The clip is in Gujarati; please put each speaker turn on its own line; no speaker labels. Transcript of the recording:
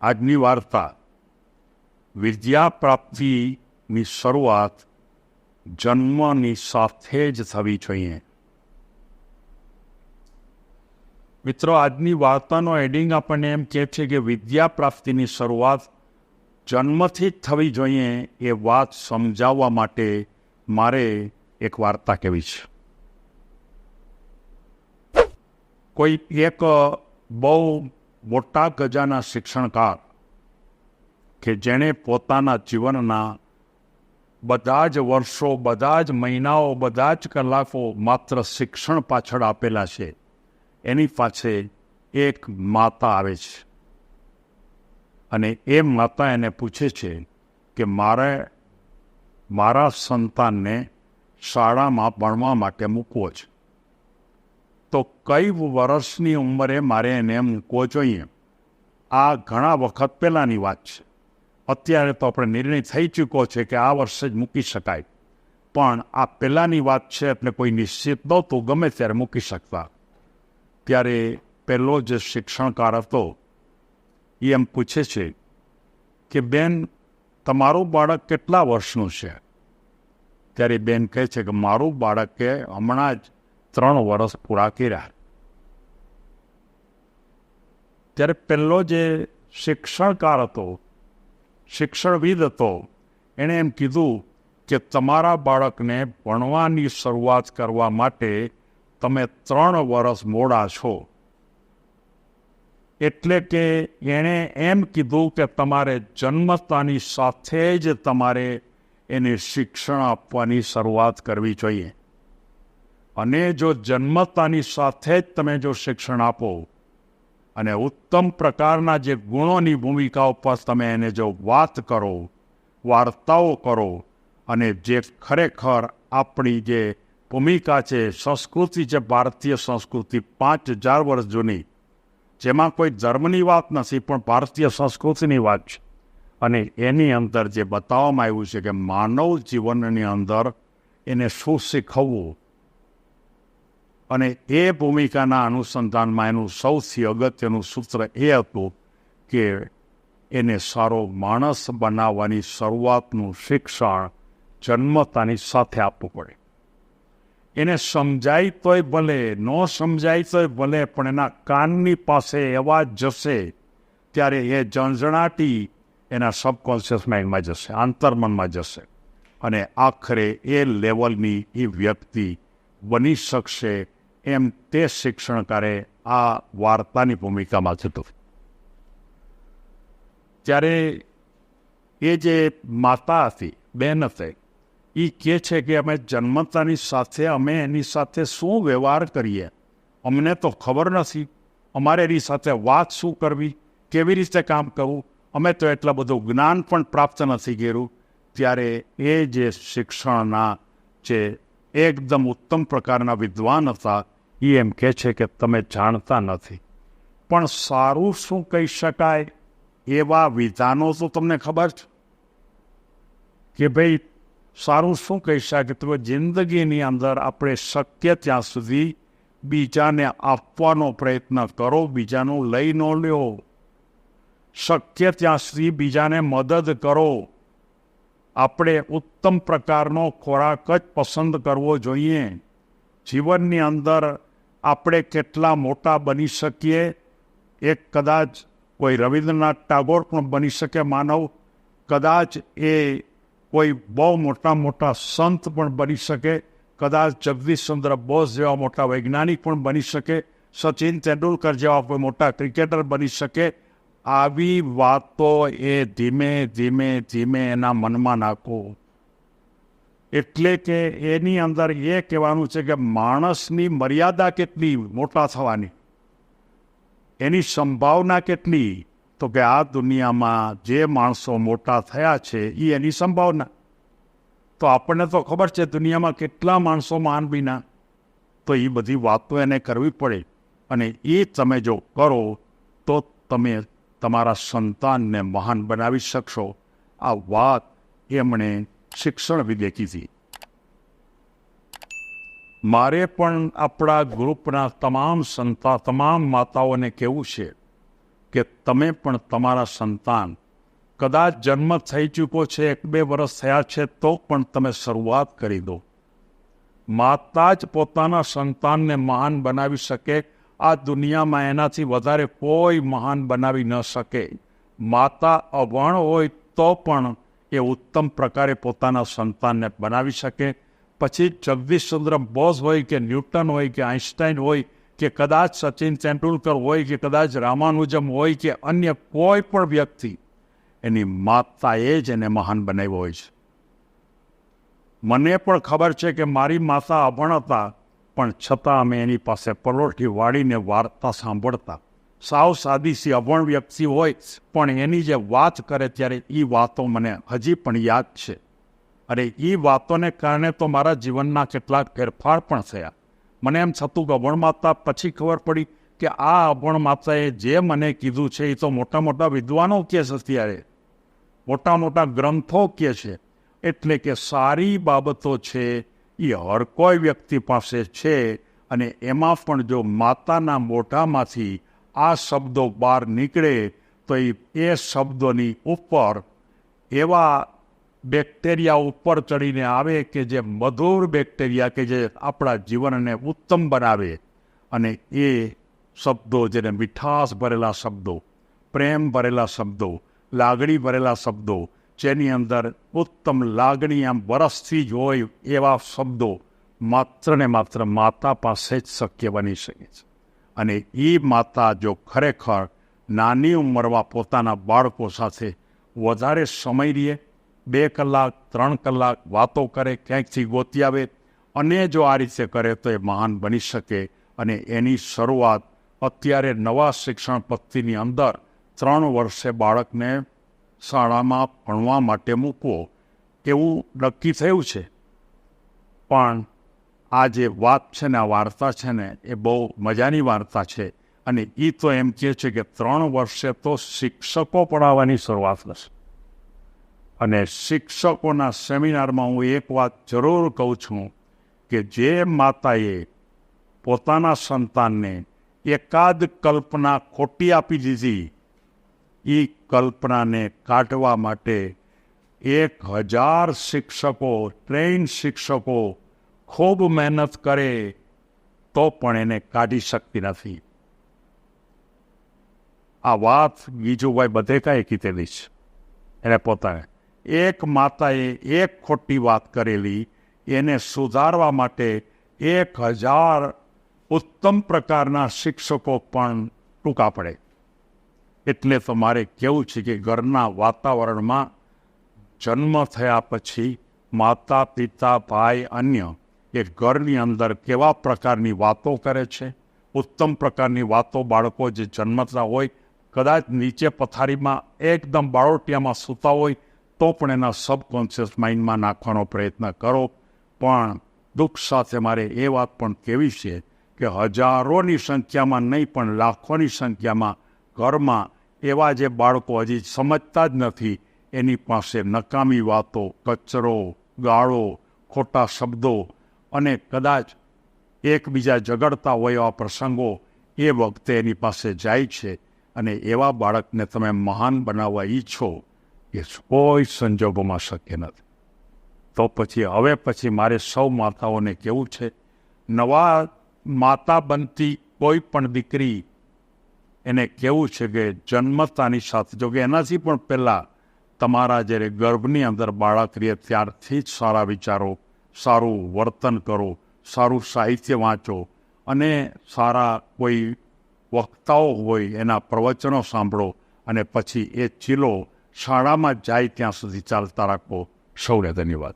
આજની વાર્તા વિદ્યા પ્રાપ્તિની શરૂઆત જન્મની સાથે જ થવી જોઈએ. મિત્રો, આજની વાર્તાનો એડિંગ આપણને એમ કહે છે કે વિદ્યા પ્રાપ્તિની શરૂઆત જન્મથી જ થવી જોઈએ એ વાત સમજાવવા માટે મારે એક વાર્તા કહેવી છે. કોઈ એક બહુ મોટા ગજાના શિક્ષણકાર કે જેણે પોતાના જીવનના બધા જ વર્ષો, બધા જ મહિનાઓ, બધા જ કલાકો માત્ર શિક્ષણ પાછળ આપેલા છે, એની પાસે એક માતા આવે છે. અને એ માતા એને પૂછે છે કે મારે મારા સંતાનને શાળામાં ભણવા માટે મૂકવો છે. તો કઈ વર્ષની ઉંમરે મારે એને મૂકવો જોઈએ? આ ઘણા વખત પહેલાંની વાત છે. અત્યારે તો આપણે નિર્ણય થઈ ચૂક્યો છે કે આ વર્ષે જ મૂકી શકાય. પણ આ પહેલાંની વાત છે એટલે કોઈ નિશ્ચિત નહોતું ગમે ત્યારે મૂકી શકતા. ત્યારે પહેલો જે શિક્ષણકાર હતો, એ એમ પૂછે છે કે, બેન, તમારું બાળક કેટલા વર્ષનું છે? ત્યારે બેન કહે છે કે, મારું બાળકે હમણાં જ ત્રણ વર્ષ પૂરા કર્યા ત્યારે પહેલો જે શિક્ષણકાર હતો શિક્ષણવિદ હતો એણે એમ કીધું કે તમારા બાળકને ભણવાની શરૂઆત કરવા માટે તમે ત્રણ વર્ષ મોડા છો એટલે કે એણે એમ કીધું કે તમારે જન્મતાની સાથે જ તમારે એને શિક્ષણ આપવાની શરૂઆત કરવી જોઈએ અને જો જન્મતાની સાથે જ તમે જો શિક્ષણ આપો, અને ઉત્તમ પ્રકારના જે ગુણોની ભૂમિકા ઉપર તમે એને જો વાત કરો, વાર્તાઓ કરો, અને જે ખરેખર આપણી જે ભૂમિકા છે, સંસ્કૃતિ છે ભારતીય સંસ્કૃતિ પાંચ હજાર વર્ષ જૂની, જેમાં કોઈ ધર્મની વાત નથી, પણ ભારતીય સંસ્કૃતિની વાત છે. અને એની અંદર જે બતાવવામાં આવ્યું છે કે માનવ જીવનની અંદર એને શું શીખવવું અને એ ભૂમિકાના અનુસંધાનમાં એનું સૌથી અગત્યનું સૂત્ર એ હતું કે એને સારો માણસ બનાવવાની શરૂઆતનું શિક્ષણ જન્મતાની સાથે આપવું પડે. એને સમજાય તોય ભલે, ન સમજાય તોય ભલે, પણ એના કાનની પાસે એવા જશે ત્યારે એ જણઝણાટી એના સબકોન્શિયસ માઇન્ડમાં જશે, આંતરમનમાં જશે અને આખરે એ લેવલની એ વ્યક્તિ બની શકશે એમ તે શિક્ષણકારે આ વાર્તાની ભૂમિકામાં જતો ત્યારે એ જે માતા હતી, બેન હતી એ કહે છે કે અમે જન્મતાની સાથે, અમે એની સાથે શું વ્યવહાર કરીએ? અમને તો ખબર નથી. અમારે એની સાથે વાત શું કરવી? કેવી રીતે કામ કરવું? અમે તો એટલા બધું જ્ઞાન પણ પ્રાપ્ત નથી કર્યું. ત્યારે એ જે શિક્ષણના જે એકદમ ઉત્તમ પ્રકારના વિદ્વાન હતા. એ એમ કહે છે કે તમે જાણતા નથી. પણ સારું શું કહી શકાય? એવા વિધાનો તો તમને ખબર છે? કે ભાઈ, સારું શું કહી શકે તો જિંદગીની અંદર આપણે શક્ય ત્યાં સુધી બીજાને આપવાનો પ્રયત્ન કરો, બીજાનું લઈ ન લ્યો. શક્ય ત્યાં સુધી બીજાને મદદ કરો. આપણે ઉત્તમ પ્રકારનો ખોરાક જ પસંદ કરવો જોઈએ. જીવનની અંદર આપણે કેટલા મોટા બની શકીએ? એક કદાચ કોઈ રવિન્દ્રનાથ ટાગોર પણ બની શકે માનવ. કદાચ એ કોઈ બહુ મોટા મોટા સંત પણ બની શકે. કદાચ જગદીશચંદ્ર બોઝ જેવા મોટા વૈજ્ઞાનિક પણ બની શકે. સચિન તેંડુલકર જેવા કોઈ મોટા ક્રિકેટર બની શકે. આવી વાતો એ ધીમે ધીમે ધીમે એના મનમાં નાખો. એટલે કે એની અંદર એ કહેવાનું છે કે માણસની મર્યાદા કેટલી મોટા થવાની? એની સંભાવના કેટલી? તો કે આ દુનિયામાં જે માણસો મોટા થયા છે એ એની સંભાવના. તો આપણને તો ખબર છે દુનિયામાં કેટલા માણસો માન વિના. તો એ બધી વાતો એને કરવી પડે. અને એ તમે જો કરો, તો તમે તમારા સંતાનને મહાન બનાવી શકશો. આ વાત એમણે શિક્ષણ વિદે કીધી. મારે પણ આપણા ગ્રુપના તમામ સંતા, તમામ માતાઓને કહેવું છે કે તમે પણ તમારા સંતાન કદાચ જન્મ થઈ ચૂક્યો છે, એક બે વર્ષ થયા છે, તો પણ તમે શરૂઆત કરી દો. માતા જ પોતાના સંતાનને મહાન બનાવી શકે આ દુનિયામાં એનાથી વધારે કોઈ મહાન બનાવી ન શકે. માતા અવણ હોય તો પણ એ ઉત્તમ પ્રકારે પોતાના સંતાનને બનાવી શકે. પછી જગદીશચંદ્ર બોઝ હોય કે ન્યૂટન હોય કે આઇન્સ્ટાઈન હોય કે કદાચ સચિન તેંડુલકર હોય કે કદાચ રામાનુજમ હોય કે અન્ય કોઈ પણ વ્યક્તિ, એની માતાએ જ એને મહાન બનાવ્યો હોય છે. મને પણ ખબર છે કે મારી માતા અભણ હતા. પણ છતાં અમે એની પાસે પલોઠી વાળીને વાર્તા સાંભળતા. સાવ સાદીસી અવણ વ્યક્તિ હોય, પણ એની જે વાત કરે ત્યારે એ વાતો મને હજી પણ યાદ છે. અરે એ વાતોને કારણે તો મારા જીવનના કેટલાક ફેરફાર પણ થયા. મને એમ થતું કે અવણ માતા પછી ખબર પડી કે આ અભણ માતાએ જે મને કીધું છે એ તો મોટા મોટા વિદ્વાનો કહે છે અત્યારે. મોટા મોટા ગ્રંથો કહે છે. એટલે કે સારી બાબતો છે એ હર કોઈ વ્યક્તિ પાસે છે અને એમાં પણ જો માતાના મોઢામાંથી આ શબ્દો બહાર નીકળે, તો એ શબ્દોની ઉપર એવા બેક્ટેરિયા ઉપર ચડીને આવે કે જે મધુર બેક્ટેરિયા કે જે આપણા જીવનને ઉત્તમ બનાવે. અને એ શબ્દો જેને મીઠાશ ભરેલા શબ્દો, પ્રેમ ભરેલા શબ્દો, લાગણી ભરેલા શબ્દો જેની અંદર ઉત્તમ લાગણી આમ વરસથી જ હોય એવા શબ્દો માત્ર ને માત્ર માતા પાસે જ શક્ય બની શકે છે. અને એ માતા જો ખરેખર નાની ઉંમરમાં પોતાના બાળકો સાથે વધારે સમય રહે બે કલાક, ત્રણ કલાક વાતો કરે, ક્યાંકથી ગોતી આવે અને જો આ રીતે કરે તો એ મહાન બની શકે. અને એની શરૂઆત અત્યારે નવા શિક્ષણ પદ્ધતિની અંદર ત્રણ વર્ષે બાળકને શાળામાં ભણવા માટે મૂકવો એવું નક્કી થયું છે. પણ આ જે વાત છે ને, આ વાર્તા છે ને, એ બહુ મજાની વાર્તા છે અને એ તો એમ કહે છે કે ત્રણ વર્ષે તો શિક્ષકો પઢાવવાની શરૂઆત થશે. અને શિક્ષકોના સેમિનારમાં હું એક વાત જરૂર કહું છું કે જે માતાએ પોતાના સંતાનને એકાદ કલ્પના ખોટી આપી દીધી એ કલ્પનાને કાઢવા માટે એક હજાર શિક્ષકો ટ્રેન શિક્ષકો ખૂબ મહેનત કરે તો પણ એને કાઢી શકતી નથી. આ વાત ગીજુભાઈ બધે કાંઈ કીધેલી છે. એને પોતાને એક માતાએ એક ખોટી વાત કરેલી, એને સુધારવા માટે એક હજાર ઉત્તમ પ્રકારના શિક્ષકો પણ ટૂંકા પડે. એટલે તો મારે કેવું છે કે ઘરના વાતાવરણમાં જન્મ થયા પછી માતા, પિતા, ભાઈ, અન્ય એ ઘરની અંદર કેવા પ્રકારની વાતો કરે છે? ઉત્તમ પ્રકારની વાતો બાળકો જે જન્મતા હોય, કદાચ નીચે પથારીમાં એકદમ બાળોટિયામાં સૂતા હોય, તો પણ એના સબકોન્શિયસ માઇન્ડમાં નાખવાનો પ્રયત્ન કરો. પણ દુઃખ સાથે મારે એ વાત પણ કહેવી છે કે હજારોની સંખ્યામાં નહીં, પણ લાખોની સંખ્યામાં ઘરમાં એવા જે બાળકો હજી સમજતા જ નથી, એની પાસે નકામી વાતો, કચરો, ગાળો, ખોટા શબ્દો અને કદાચ એકબીજા ઝઘડતા હોય એવા પ્રસંગો એ વખતે એની પાસે જાય છે અને એવા બાળકને તમે મહાન બનાવવા ઈચ્છો એ કોઈ સંજોગોમાં શક્ય નથી. તો પછી, હવે પછી મારે સૌ માતાઓને કેવું છે? નવા માતા બનતી કોઈ પણ દીકરી એને કેવું છે કે જન્મતાની સાથે, જો કે એનાથી પણ પહેલાં તમારા જ્યારે ગર્ભની અંદર બાળક રહે, ત્યારથી જ સારા વિચારો, સારું વર્તન કરો, સારું સાહિત્ય વાંચો અને સારા કોઈ વક્તાઓ હોય, એના પ્રવચનો સાંભળો અને પછી એ ચીલો શાળામાં જાય ત્યાં સુધી ચાલતા રાખો. સૌને ધન્યવાદ.